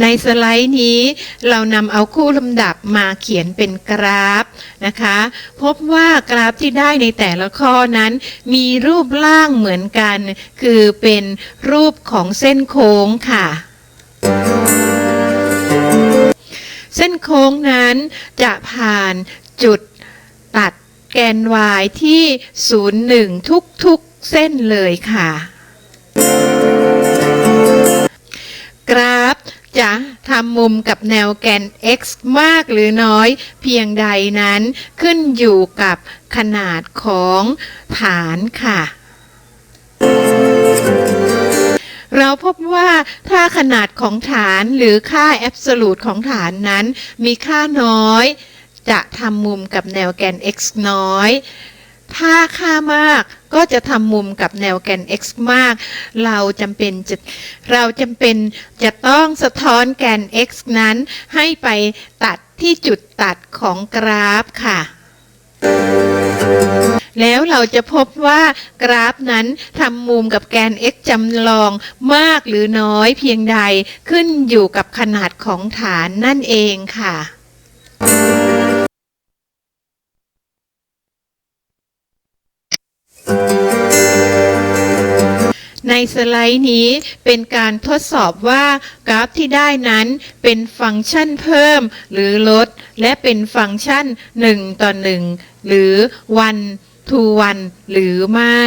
ในสไลด์นี้เรานำเอาคู่ลำดับมาเขียนเป็นกราฟนะคะ พบว่ากราฟที่ได้ในแต่ละข้อนั้น มีรูปร่างเหมือนกัน คือเป็นรูปของเส้นโค้งค่ะเส้นโค้งนั้นจะผ่านจุดตัดแกน y ที่ 01 ทุกๆเส้นเลยค่ะ กราฟ จะทำมุมกับแนวแกน x มากหรือน้อย เพียงใดนั้นขึ้นอยู่กับขนาดของฐานค่ะ เราพบว่าถ้าขนาดของฐานหรือค่าแอบสูตของฐานนั้น มีค่าน้อย จะทำมุมกับแนวแกน x น้อย ถ้าค่ามากก็จะทำมุมกับแนวแกน x มาก เราจำเป็นจะเราจำเป็นจะต้องสะท้อนแกน x นั้น ให้ไปตัดที่จุดตัดของกราฟค่ะ แล้วเราจะพบว่ากราฟนั้นทำมุมกับแกน x จำลองมากหรือน้อยเพียงใดขึ้นอยู่กับขนาดของฐานนั่นเองค่ะ ในสไลด์นี้เป็นการทดสอบว่ากราฟที่ได้นั้นเป็นฟังก์ชันเพิ่มหรือลด และเป็นฟังก์ชัน 1 ต่อ 1 หรือ 1 to 1 หรือไม่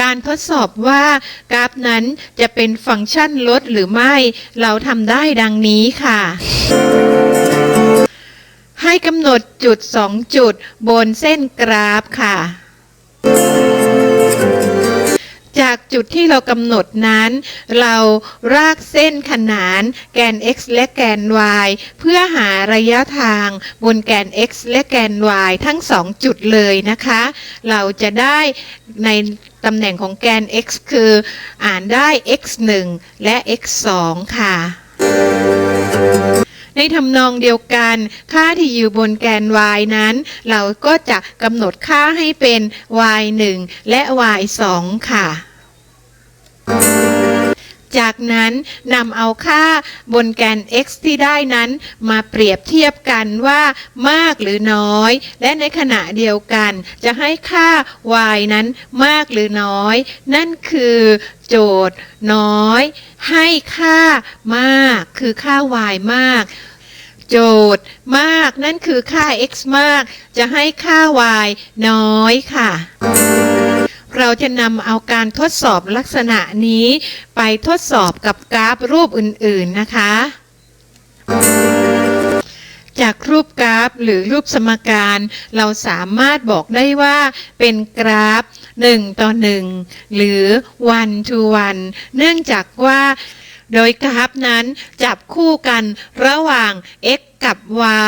การทดสอบว่ากราฟนั้นจะเป็นฟังก์ชันลดหรือไม่ เราทำได้ดังนี้ค่ะ ให้กำหนดจุด 2 จุดบนเส้นกราฟค่ะ จากจุดที่เรากำหนดนั้น เรารากเส้นขนานแกน x และแกน y เพื่อหาระยะทางบนแกน x และแกน y ทั้งสองจุดเลยนะคะ เราจะได้ในตำแหน่งของแกน x คืออ่านได้ x 1 และ x 2ค่ะ ในทำนองเดียวกัน ค่าที่อยู่บนแกน y นั้น เราก็จะกำหนดค่าให้เป็น y 1และ y 2ค่ะ จากนั้นนำเอาค่าบนแกน x ที่ได้นั้น มาเปรียบเทียบกันว่ามากหรือน้อย และในขณะเดียวกัน จะให้ค่า y นั้นมากหรือน้อย นั่นคือโจทย์น้อย ให้ค่ามากคือค่า y มากโจทย์มากนั่นคือค่า x มาก จะให้ค่า y น้อยค่ะ เราจะนำเอาการทดสอบลักษณะนี้ ไปทดสอบกับกราฟรูปอื่นๆนะคะ จากรูปกราฟหรือรูปสมการ เราสามารถบอกได้ว่าเป็นกราฟ 1 ต่อ 1 หรือ one to one เนื่องจากว่าโดยกราฟนั้นจับคู่กันระหว่าง x กับ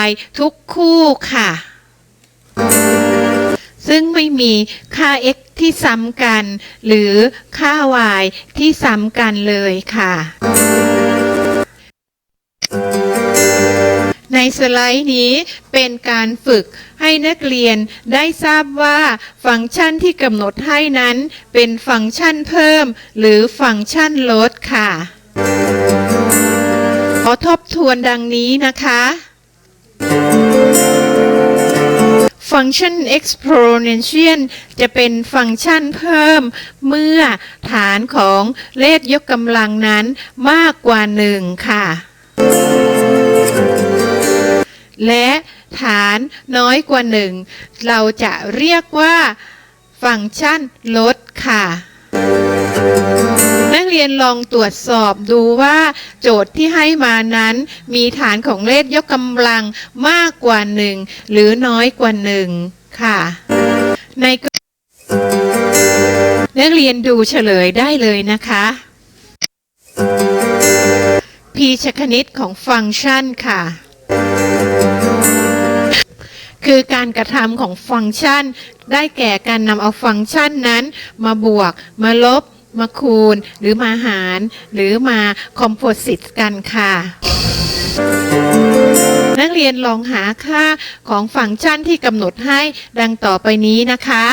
y ทุกคู่ค่ะ ซึ่งไม่มีค่า x ที่ซ้ำกัน หรือค่า y ที่ซ้ำกันเลยค่ะ ในสไลด์นี้เป็นการฝึกให้นักเรียนได้ทราบว่าฟังก์ชันที่กำหนดให้นั้น เป็นฟังก์ชันเพิ่ม หรือฟังก์ชันลดค่ะ ขอทบทวนดังนี้นะคะ งก์ชัน exponential จะเป็นฟังก์ชันเพิ่ม เมื่อฐานของเลขยกกำลังนั้นมากกว่า1ค่ะ และฐานน้อยกว่า1เราจะเรียกว่า ฟังก์ชันลดค่ะ นักเรียนลองตรวจสอบดูว่าโจทย์ที่ให้มานั้นมีฐานของเลขยกกำลังมากกว่า1หรือน้อยกว่า1ค่ะ ในกนักเรียนดูเฉลยได้เลยนะคะ พีชคณิตของฟังก์ชันค่ะคือการกระทำของฟังก์ชัน ได้แก่การนำเอาฟังก์ชันนั้น มาบวก มาลบ มาคูณ หรือมาหาร หรือมาคอมโพสิตกันค่ะ นักเรียนลองหาค่าของฟังก์ชันที่กำหนดให้ดังต่อไปนี้นะคะ